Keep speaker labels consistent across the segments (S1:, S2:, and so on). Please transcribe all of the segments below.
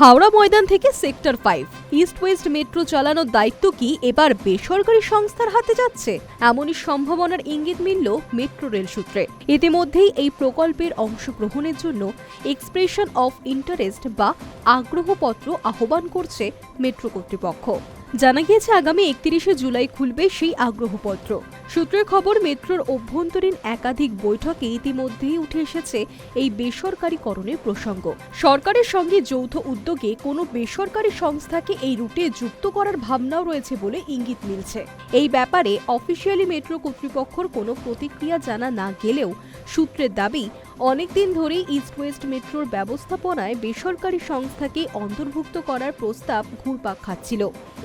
S1: হাওড়া ময়দান থেকে sector five east west metro চালানোর দায়িত্ব কি এবার বেসরকারি সংস্থার হাতে যাচ্ছে? এমনই সম্ভাবনার ইঙ্গিত মিলল মেট্রো রেল সূত্রে। ইতিমধ্যেই এই প্রকল্পের অংশগ্রহণের জন্য এক্সপ্রেশন অফ ইন্টারেস্ট বা আগ্রহপত্র আহ্বান করছে মেট্রো কর্তৃপক্ষ। জানা গিয়েছে, আগামী একত্রিশে জুলাই খুলবে সেই আগ্রহপত্র। সূত্রের খবর, মেট্রোর অভ্যন্তরীণ একাধিক বৈঠকে ইতিমধ্যেই উঠে এসেছে এই বেসরকারীকরণের প্রসঙ্গ। সরকারের সঙ্গে যৌথ উদ্যোগে কোনো বেসরকারি সংস্থাকে এই রুটে যুক্ত করার ভাবনাও রয়েছে বলে ইঙ্গিত মিলছে। এই ব্যাপারে অফিসিয়ালি মেট্রো কর্তৃপক্ষর কোনো প্রতিক্রিয়া জানা না গেলেও সূত্রের দাবি অনেকদিন ধরেই ইস্ট ওয়েস্ট মেট্রোর ব্যবস্থাপনায় বেসরকারি সংস্থাকে অন্তর্ভুক্ত করার প্রস্তাব ঘুরপাক খাচ্ছিল।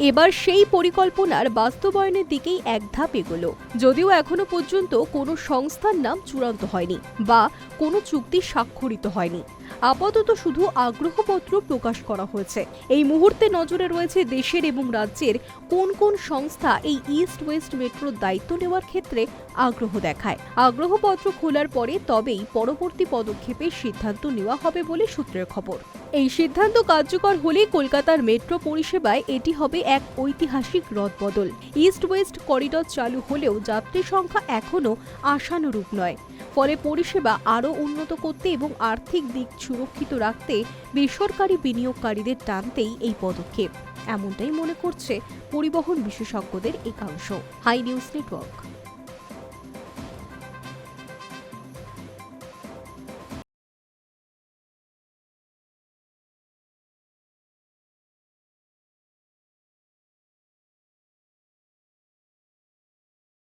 S1: এবার সেই পরিকল্পনার বাস্তবায়নের দিকেই এক ধাপ এগোলো। যদিও এখনও পর্যন্ত কোনো সংস্থার নাম চূড়ান্ত হয়নি বা কোনো চুক্তি স্বাক্ষরিত হয়নি। আপাতত শুধু আগ্রহপত্র প্রকাশ করা হয়েছে। এই মুহূর্তে নজরে রয়েছে দেশের এবং রাজ্যের কোন কোন সংস্থা এই ইস্ট ওয়েস্ট মেট্রোর দায়িত্ব নেওয়ার ক্ষেত্রে আগ্রহ দেখায়। আগ্রহপত্র খোলার পরে তবেই পরবর্তী পদক্ষেপের সিদ্ধান্ত নেওয়া হবে বলে সূত্রের খবর। এই সিদ্ধান্ত কার্যকর হলে কলকাতার মেট্রো পরিষেবায় এটি হবে এক ঐতিহাসিক রদবদল। ইস্ট ওয়েস্ট করিডর চালু হলেও যাত্রী সংখ্যা এখনও আশানুরূপ নয়। ফলে পরিষেবা আরও উন্নত করতে এবং আর্থিক দিক সুরক্ষিত রাখতে বেসরকারি বিনিয়োগকারীদের টানতেই এই পদক্ষেপ। এমনটাই মনে করছে পরিবহন বিশেষজ্ঞদের একাংশ। Hi news network.